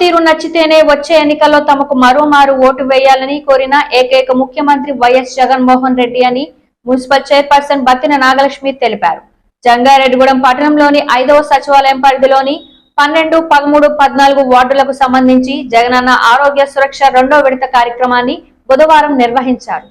పనితీరు నచ్చితేనే వచ్చే ఎన్నికల్లో తమకు మరోమారు ఓటు వేయాలని కోరిన ఏకైక ముఖ్యమంత్రి వైఎస్ జగన్మోహన్ రెడ్డి అని మున్సిపల్ చైర్పర్సన్ బత్తిన నాగలక్ష్మి తెలిపారు. జంగారెడ్డిగూడెం పట్టణంలోని ఐదవ సచివాలయం పరిధిలోని పన్నెండు పదమూడు పద్నాలుగు వార్డులకు సంబంధించి జగనన్న ఆరోగ్య సురక్ష రెండో విడత కార్యక్రమాన్ని బుధవారం నిర్వహించారు.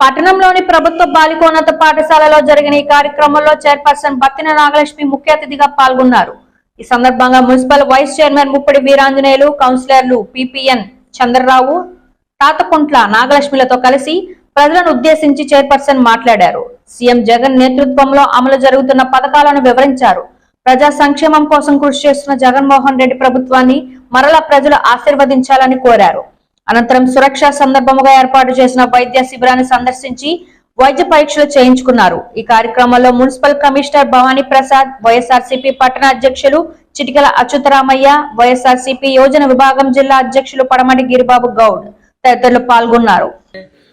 పట్టణంలోని ప్రభుత్వ బాలికోన్నత పాఠశాలలో జరిగిన ఈ కార్యక్రమంలో చైర్పర్సన్ బత్తిన నాగలక్ష్మి ముఖ్య అతిథిగా పాల్గొన్నారు. ఈ సందర్భంగా municipal vice chairman Muppati Veeranjaneyulu కౌన్సిలర్లు పిపిఎన్ చంద్రరావు తాతకుంట్ల నాగలక్ష్మిలతో కలిసి ప్రజలను ఉద్దేశించి చైర్పర్సన్ మాట్లాడారు. సీఎం జగన్ నేతృత్వంలో అమలు జరుగుతున్న పథకాలను వివరించారు. ప్రజా సంక్షేమం కోసం కృషి చేస్తున్న జగన్మోహన్ రెడ్డి ప్రభుత్వాన్ని మరలా ప్రజలు ఆశీర్వదించాలని కోరారు. అనంతరం సురక్ష సందర్భముగా ఏర్పాటు చేసిన వైద్య శిబిరాన్ని సందర్శించి వైద్య పరీక్షలు చేయించుకున్నారు. ఈ కార్యక్రమంలో municipal commissioner Bhavani Prasad Y S R C P పట్టణ అధ్యక్షులు చిటికల అచ్యుతరామయ్య వైఎస్ఆర్సీపీ యోజన విభాగం జిల్లా అధ్యక్షులు పడమటి గిరిబాబు గౌడ్ తదితరులు పాల్గొన్నారు.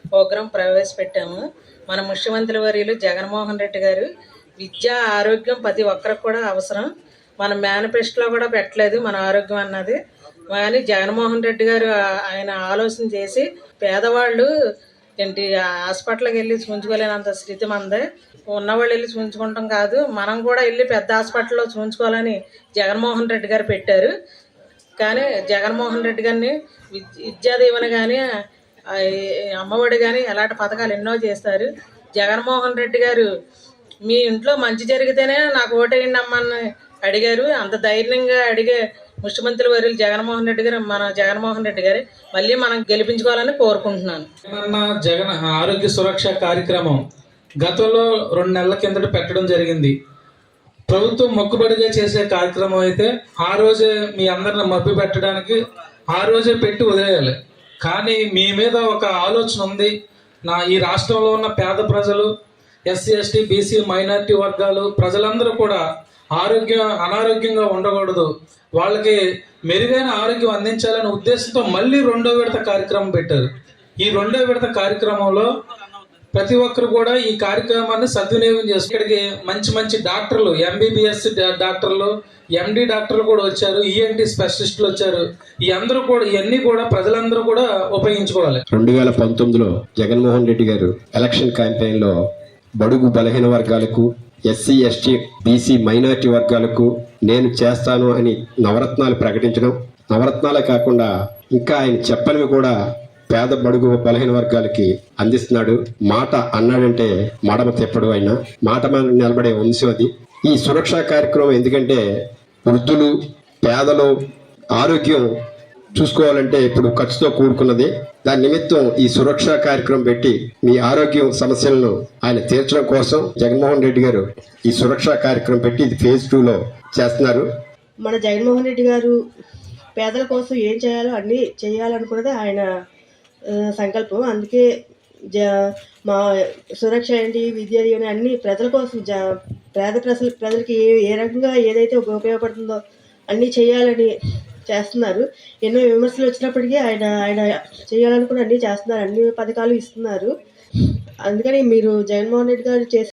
ప్రోగ్రాం ప్రవేశపెట్టాము. మన ముఖ్యమంత్రి వర్యులు జగన్మోహన్ రెడ్డి గారు విద్య ఆరోగ్యం ప్రతి ఒక్కరికి కూడా అవసరం. మన మేనిఫెస్టోలో కూడా పెట్టలేదు మన ఆరోగ్యం అన్నది. కానీ జగన్మోహన్ రెడ్డి గారు ఆయన ఆలోచన చేసి పేదవాళ్ళు ఏంటి హాస్పిటల్కి వెళ్ళి చూపించుకోలేనంత స్థితి మంది. ఉన్నవాళ్ళు వెళ్ళి చూపించుకుంటాం కాదు మనం కూడా వెళ్ళి పెద్ద హాస్పిటల్లో చూపించుకోవాలని జగన్మోహన్ రెడ్డి గారు పెట్టారు. కానీ జగన్మోహన్ రెడ్డి గారిని విద్- విద్యా దీవెన కానీ అమ్మఒడి కానీ ఎలాంటి పథకాలు ఎన్నో చేస్తారు. జగన్మోహన్ రెడ్డి గారు మీ ఇంట్లో మంచి జరిగితేనే నాకు ఓటేయండి అమ్మని అడిగారు. అంత ధైర్యంగా అడిగే ముఖ్యమంత్రి వర్యులు జగన్మోహన్ రెడ్డి గారు మన జగన్మోహన్ రెడ్డి గారు మళ్ళీ మనం గెలిపించుకోవాలని కోరుకుంటున్నాను. జగన్ ఆరోగ్య సురక్ష కార్యక్రమం గతంలో రెండు నెలల కిందట పెట్టడం జరిగింది. ప్రభుత్వం మొక్కుబడిగా చేసే కార్యక్రమం అయితే ఆ రోజే మీ అందరిని మభ్య పెట్టడానికి ఆ రోజే పెట్టి వదిలేయాలి. కానీ మీ మీద ఒక ఆలోచన ఉంది. నా ఈ రాష్ట్రంలో ఉన్న పేద ప్రజలు ఎస్సీ ఎస్టీ బీసీ మైనారిటీ వర్గాలు ప్రజలందరూ కూడా ఆరోగ్యం అనారోగ్యంగా ఉండకూడదు. వాళ్ళకి మెరుగైన ఆరోగ్యం అందించాలనే ఉద్దేశంతో మళ్ళీ రెండో విడత కార్యక్రమం పెట్టారు. ఈ రెండో విడత కార్యక్రమంలో ప్రతి ఒక్కరు కూడా ఈ కార్యక్రమాన్ని సద్వినియోగం చేసుకుడికి మంచి మంచి డాక్టర్లు ఎంబీబీఎస్ డాక్టర్లు ఎండి డాక్టర్లు కూడా వచ్చారు ఈఎన్టీ స్పెషలిస్టులు వచ్చారు. ఈ అందరూ కూడా ఇవన్నీ కూడా ప్రజలందరూ కూడా ఉపయోగించుకోవాలి. రెండు వేల పంతొమ్మిదిలో జగన్మోహన్ రెడ్డి గారు ఎలక్షన్ క్యాంపెయిన్లో బడుగు బలహీన వర్గాలకు ఎస్సీ ఎస్టీ బీసీ మైనారిటీ వర్గాలకు నేను చేస్తాను అని నవరత్నాలు ప్రకటించడం నవరత్నాలే కాకుండా ఇంకా ఆయన చెప్పనివి కూడా పేద బడుగు బలహీన వర్గాలకి అందిస్తున్నాడు. మాట అన్నాడంటే మడమ తిప్పడు ఆయన. మాట నిలబడే వంశం అది. ఈ సురక్షా కార్యక్రమం ఎందుకంటే వృద్ధులు పేదలు ఆరోగ్యం చూసుకోవాలంటే ఇప్పుడు ఖర్చుతో కూడుకున్నది. దాని నిమిత్తం ఈ సురక్ష కార్యక్రమం పెట్టి మీ ఆరోగ్యం సమస్యలను ఆయన తీర్చడం కోసం జగన్మోహన్ రెడ్డి గారు ఈ సురక్ష కార్యక్రమం పెట్టి ఇది ఫేజ్ టూ లో చేస్తున్నారు. మన జగన్మోహన్ రెడ్డి గారు పేదల కోసం ఏం చేయాలో అన్నీ చేయాలనుకున్నది ఆయన సంకల్పం. అందుకే జ మా సురక్ష ఏంటి విద్య దీవెన అన్ని ప్రజల కోసం జ పేద ప్రజలు ప్రజలకి ఏ ఏ రకంగా ఏదైతే ఉపయోగపడుతుందో అన్నీ చేయాలని చేస్తున్నారు. ఎన్నో విమర్శలు వచ్చినప్పటికీ ఆయన ఆయన చేయాలనుకుని అన్నీ చేస్తున్నారు. అన్ని పథకాలు ఇస్తున్నారు. అందుకని మీరు జగన్మోహన్ రెడ్డి గారు చేసే